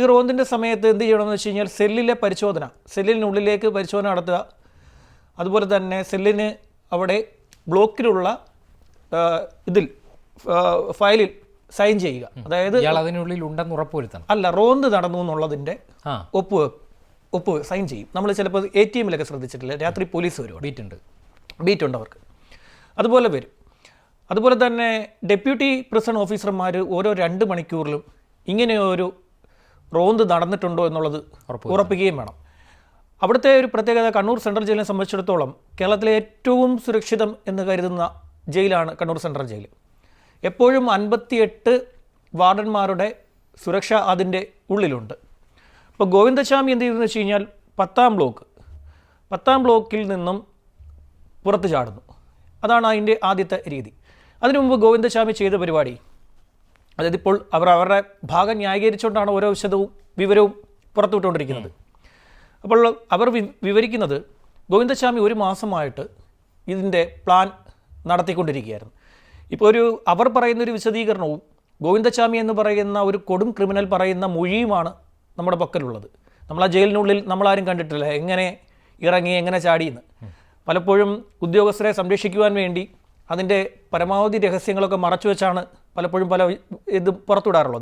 ഈ റോന്തിന്റെ സമയത്ത് എന്ത് ചെയ്യണമെന്ന് വെച്ച് കഴിഞ്ഞാൽ സെല്ലിലെ പരിശോധന സെല്ലിനുള്ളിലേക്ക് പരിശോധന നടത്തുക. അതുപോലെ തന്നെ സെല്ലിന് അവിടെ ബ്ലോക്കിലുള്ള ഇതിൽ ഫയലിൽ സൈൻ ചെയ്യുക. അതായത് അതിനുള്ളിൽ ഉണ്ടെന്ന് ഉറപ്പുവരുത്തണം. അല്ല റോന്ത് നടന്നു എന്നുള്ളതിന്റെ ഒപ്പ് ഒപ്പ് സൈൻ ചെയ്യും. നമ്മൾ ചിലപ്പോൾ എ ടി എമ്മിലൊക്കെ ശ്രദ്ധിച്ചിട്ടില്ല? രാത്രി പോലീസ് വരും. ബീറ്റ് ഉണ്ട് ബീറ്റ് ഉണ്ട് അവർക്ക്. അതുപോലെ വരും. അതുപോലെ തന്നെ ഡെപ്യൂട്ടി പ്രിസൺ ഓഫീസർമാർ ഓരോ രണ്ട് മണിക്കൂറിലും ഇങ്ങനെ ഒരു റോന്ത് നടന്നിട്ടുണ്ടോ എന്നുള്ളത് ഉറപ്പിക്കുകയും വേണം. അവിടുത്തെ ഒരു പ്രത്യേകത കണ്ണൂർ സെൻട്രൽ ജയിലിനെ സംബന്ധിച്ചിടത്തോളം കേരളത്തിലെ ഏറ്റവും സുരക്ഷിതം എന്ന് കരുതുന്ന ജയിലാണ് കണ്ണൂർ സെൻട്രൽ ജയിൽ. എപ്പോഴും അൻപത്തിയെട്ട് വാർഡന്മാരുടെ സുരക്ഷ അതിന്റെ ഉള്ളിലുണ്ട്. ഇപ്പോൾ ഗോവിന്ദസ്വാമി എന്ത് ചെയ്തെന്ന് വെച്ച് കഴിഞ്ഞാൽ പത്താം ബ്ലോക്ക് പത്താം ബ്ലോക്കിൽ നിന്നും പുറത്ത് ചാടുന്നു. അതാണ് അതിന്റെ ആദ്യത്തെ രീതി. അതിനു മുമ്പ് ഗോവിന്ദസ്വാമി ചെയ്ത പരിപാടി അതായത് ഇപ്പോൾ അവർ അവരുടെ ഭാഗം ന്യായീകരിച്ചുകൊണ്ടാണ് ഓരോ വിശദവും വിവരവും പുറത്തുവിട്ടുകൊണ്ടിരിക്കുന്നത്. അപ്പോൾ അവർ വിവരിക്കുന്നത് ഗോവിന്ദസ്വാമി ഒരു മാസമായിട്ട് ഇതിന്റെ പ്ലാൻ നടത്തിക്കൊണ്ടിരിക്കുകയായിരുന്നു. ഇപ്പോൾ ഒരു അവർ പറയുന്ന ഒരു വിശദീകരണവും ഗോവിന്ദസ്വാമി എന്ന് പറയുന്ന ഒരു കൊടും ക്രിമിനൽ പറയുന്ന മൊഴിയുമാണ് നമ്മുടെ പക്കലുള്ളത്. നമ്മൾ ആ ജയിലിനുള്ളിൽ നമ്മളാരും കണ്ടിട്ടില്ല എങ്ങനെ ഇറങ്ങി എങ്ങനെ ചാടിയെന്ന്. പലപ്പോഴും ഉദ്യോഗസ്ഥരെ സംരക്ഷിക്കുവാൻ വേണ്ടി അതിന്റെ പരമാവധി രഹസ്യങ്ങളൊക്കെ മറച്ചു വെച്ചാണ് പലപ്പോഴും പല ഇത് പുറത്തുവിടാറുള്ളത്.